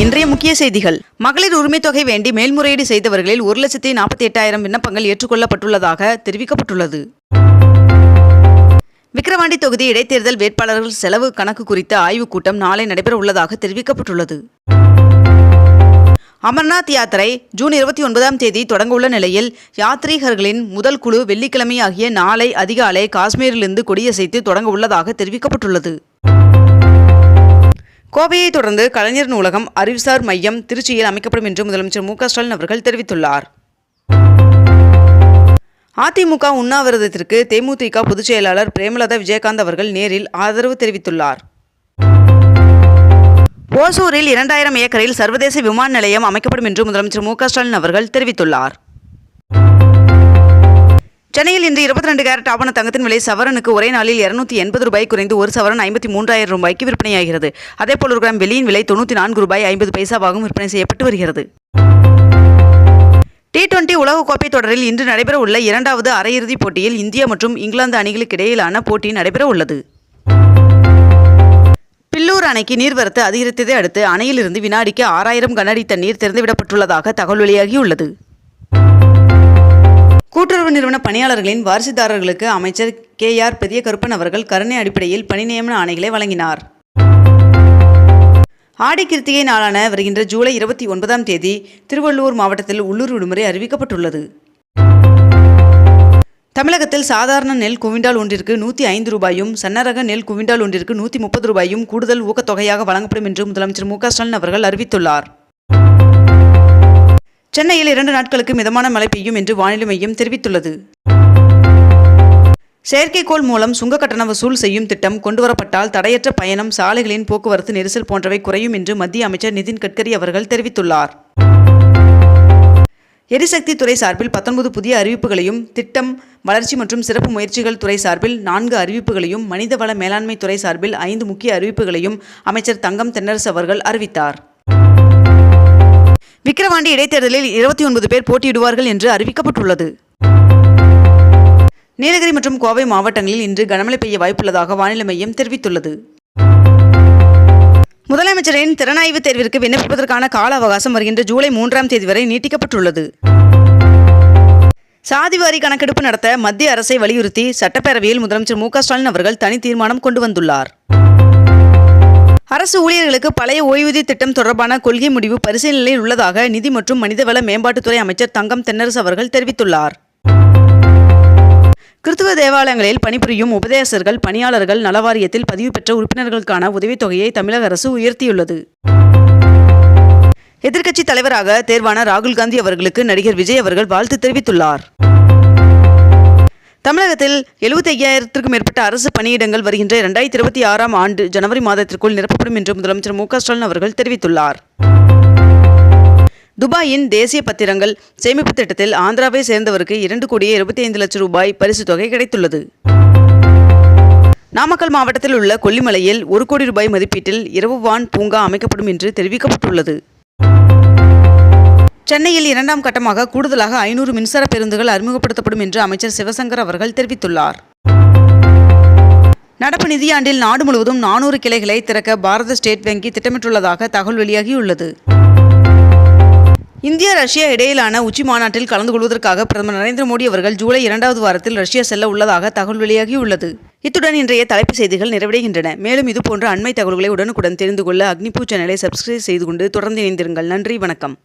இன்றைய முக்கிய செய்திகள். மகளிர் உரிமை தொகை வேண்டி மேல்முறையீடு செய்தவர்களில் ஒரு லட்சத்தி நாற்பத்தி எட்டாயிரம் விண்ணப்பங்கள் ஏற்றுக்கொள்ளப்பட்டுள்ளதாக தெரிவிக்கப்பட்டுள்ளது. விக்கிரவாண்டி தொகுதி இடைத்தேர்தல் வேட்பாளர்கள் செலவு கணக்கு குறித்த ஆய்வுக் கூட்டம் நாளை நடைபெற உள்ளதாக தெரிவிக்கப்பட்டுள்ளது. அமர்நாத் யாத்திரை ஜூன் இருபத்தி ஒன்பதாம் தேதி தொடங்கவுள்ள நிலையில் யாத்ரீகர்களின் முதல் குழு வெள்ளிக்கிழமை ஆகிய நாளை அதிகாலை காஷ்மீரிலிருந்து கொடியசைத்து தொடங்க உள்ளதாக தெரிவிக்கப்பட்டுள்ளது. கோவையை தொடர்ந்து கலைஞர் நூலகம் அறிவுசார் மையம் திருச்சியில் அமைக்கப்படும் என்று முதலமைச்சர் மு ஸ்டாலின் அவர்கள் தெரிவித்துள்ளார். அதிமுக உண்ணாவிரதத்திற்கு தேமுதிக பொதுச் செயலாளர் பிரேமலதா விஜயகாந்த் அவர்கள் நேரில் ஆதரவு தெரிவித்துள்ளார். ஓசூரில் இரண்டாயிரம் ஏக்கரில் சர்வதேச விமான நிலையம் அமைக்கப்படும் என்று முதலமைச்சர் மு ஸ்டாலின் அவர்கள் தெரிவித்துள்ளார். சென்னையில் இன்று இருபத்தி ரெண்டு கேரட் ஆபண தங்கத்தின் விலை சவரனுக்கு ஒரே நாளில் இருநூத்தி எண்பது ரூபாய் குறைந்து ஒரு சவரன் ஐம்பத்தி மூன்றாயிரம் ரூபாய்க்கு விற்பனையாகிறது அதேபோல் ஒரு கிராம் வெள்ளியின் விலை தொண்ணூற்றி நான்கு ரூபாய் ஐம்பது பைசாவாகவும் விற்பனை செய்யப்பட்டு வருகிறது. டி டுவெண்டி உலகக்கோப்பை தொடரில் இன்று நடைபெறவுள்ள இரண்டாவது அரையிறுதிப் போட்டியில் இந்தியா மற்றும் இங்கிலாந்து அணிகளுக்கு இடையிலான போட்டி நடைபெற உள்ளது பில்லூர் அணைக்கு நீர்வரத்து அதிகரித்ததை அடுத்து அணையிலிருந்து வினாடிக்கு ஆறாயிரம் கனஅடி தண்ணீர் திறந்துவிடப்பட்டுள்ளதாக தகவல் வெளியாகியுள்ளது. கூட்டுறவு நிறுவன பணியாளர்களின் வாரிசுதாரர்களுக்கு அமைச்சர் கே ஆர் பெரிய கருப்பன் அவர்கள் கருணை அடிப்படையில் பணி நியமன ஆணைகளை வழங்கினார். ஆடி கிருத்திகை நாளான வருகின்ற ஜூலை இருபத்தி ஒன்பதாம் தேதி திருவள்ளூர் மாவட்டத்தில் உள்ளூர் விடுமுறை அறிவிக்கப்பட்டுள்ளது. தமிழகத்தில் சாதாரண நெல் குவிண்டால் ஒன்றிற்கு நூற்றி ஐந்து ரூபாயும் சன்னரக நெல் குவிண்டால் ஒன்றிற்கு நூற்றி முப்பது ரூபாயும் கூடுதல் ஊக்கத்தொகையாக வழங்கப்படும் என்று முதலமைச்சர் மு க ஸ்டாலின் அவர்கள் அறிவித்துள்ளார். சென்னையில் இரண்டு நாட்களுக்கு மிதமான மழை பெய்யும் என்று வானிலை மையம் தெரிவித்துள்ளது. செயற்கைக்கோள் மூலம் சுங்க கட்டண வசூல் செய்யும் திட்டம் கொண்டுவரப்பட்டால் தடையற்ற பயணம் சாலைகளின் போக்குவரத்து நெரிசல் போன்றவை குறையும் என்று மத்திய அமைச்சர் நிதின் கட்கரி அவர்கள் தெரிவித்துள்ளார். எரிசக்தி துறை சார்பில் பத்தொன்பது புதிய அறிவிப்புகளையும் திட்டம் வளர்ச்சி மற்றும் சிறப்பு முயற்சிகள் துறை சார்பில் நான்கு அறிவிப்புகளையும் மனிதவள மேலாண்மை துறை சார்பில் ஐந்து முக்கிய அறிவிப்புகளையும் அமைச்சர் தங்கம் தென்னரசு அவர்கள் அறிவித்தார். விக்கிரவாண்டி இடைத்தேர்தலில் இருபத்தி ஒன்பது பேர் போட்டியிடுவார்கள் என்று அறிவிக்கப்பட்டுள்ளது. நீலகிரி மற்றும் கோவை மாவட்டங்களில் இன்று கனமழை பெய்ய வாய்ப்புள்ளதாக வானிலை மையம் தெரிவித்துள்ளது. முதலமைச்சரின் திறனாய்வு தேர்விற்கு விண்ணப்பிப்பதற்கான கால அவகாசம் வருகின்ற ஜூலை மூன்றாம் தேதி வரை நீட்டிக்கப்பட்டுள்ளது. சாதிவாரி கணக்கெடுப்பு நடத்த மத்திய அரசை வலியுறுத்தி சட்டப்பேரவையில் முதலமைச்சர் மு க ஸ்டாலின் அவர்கள் தனி தீர்மானம் கொண்டு வந்துள்ளார். அரசு ஊழியர்களுக்கு பழைய ஓய்வூதிய திட்டம் தொடர்பான கொள்கை முடிவு பரிசீலனையில் உள்ளதாக நிதி மற்றும் மனிதவள மேம்பாட்டுத்துறை அமைச்சர் தங்கம் தென்னரசு அவர்கள் தெரிவித்துள்ளார். கிறிஸ்துவ தேவாலயங்களில் பணிபுரியும் உபதேசர்கள் பணியாளர்கள் நலவாரியத்தில் பதிவு பெற்ற உறுப்பினர்களுக்கான உதவித்தொகையை தமிழக அரசு உயர்த்தியுள்ளது. எதிர்க்கட்சித் தலைவராக தேர்வான ராகுல் காந்தி அவர்களுக்கு நடிகர் விஜய் அவர்கள் வாழ்த்து தெரிவித்துள்ளார். தமிழகத்தில் எழுபத்தி ஐயாயிரத்திற்கும் மேற்பட்ட அரசு பணியிடங்கள் வருகின்ற இரண்டாயிரத்தி இருபத்தி ஆறாம் ஆண்டு ஜனவரி மாதத்திற்குள் நிரப்பப்படும் என்று முதலமைச்சர் மு ஸ்டாலின் அவர்கள் தெரிவித்துள்ளார். துபாயின் தேசிய பத்திரங்கள் சேமிப்பு திட்டத்தில் ஆந்திராவை சேர்ந்தவருக்கு இரண்டு கோடியே இருபத்தி ஐந்து லட்சம் ரூபாய் பரிசுத் தொகை கிடைத்துள்ளது. நாமக்கல் மாவட்டத்தில் உள்ள கொல்லிமலையில் ஒரு கோடி ரூபாய் மதிப்பீட்டில் இரவு வான் பூங்கா அமைக்கப்படும் என்று தெரிவிக்கப்பட்டுள்ளது. சென்னையில் இரண்டாம் கட்டமாக கூடுதலாக ஐநூறு மின்சார பேருந்துகள் அறிமுகப்படுத்தப்படும் என்று அமைச்சர் சிவசங்கர் அவர்கள் தெரிவித்துள்ளார். நடப்பு நிதியாண்டில் நாடு முழுவதும் நானூறு கிளைகளை திறக்க பாரத ஸ்டேட் வங்கி திட்டமிட்டுள்ளதாக தகவல் வெளியாகியுள்ளது. இந்தியா ரஷ்யா இடையிலான உச்சி மாநாட்டில் கலந்து கொள்வதற்காக பிரதமர் நரேந்திர மோடி அவர்கள் ஜூலை இரண்டாவது வாரத்தில் ரஷ்யா செல்ல உள்ளதாக தகவல் வெளியாகியுள்ளது. இத்துடன் இன்றைய தலைப்பு செய்திகள் நிறைவடைகின்றன. மேலும் இதுபோன்ற அண்மை தகவல்களை உடனுக்குடன் தெரிந்து கொள்ள அக்னிபூ சேனலை சப்ஸ்கிரைப் செய்து கொண்டு தொடர்ந்து இணைந்திருங்கள். நன்றி வணக்கம்.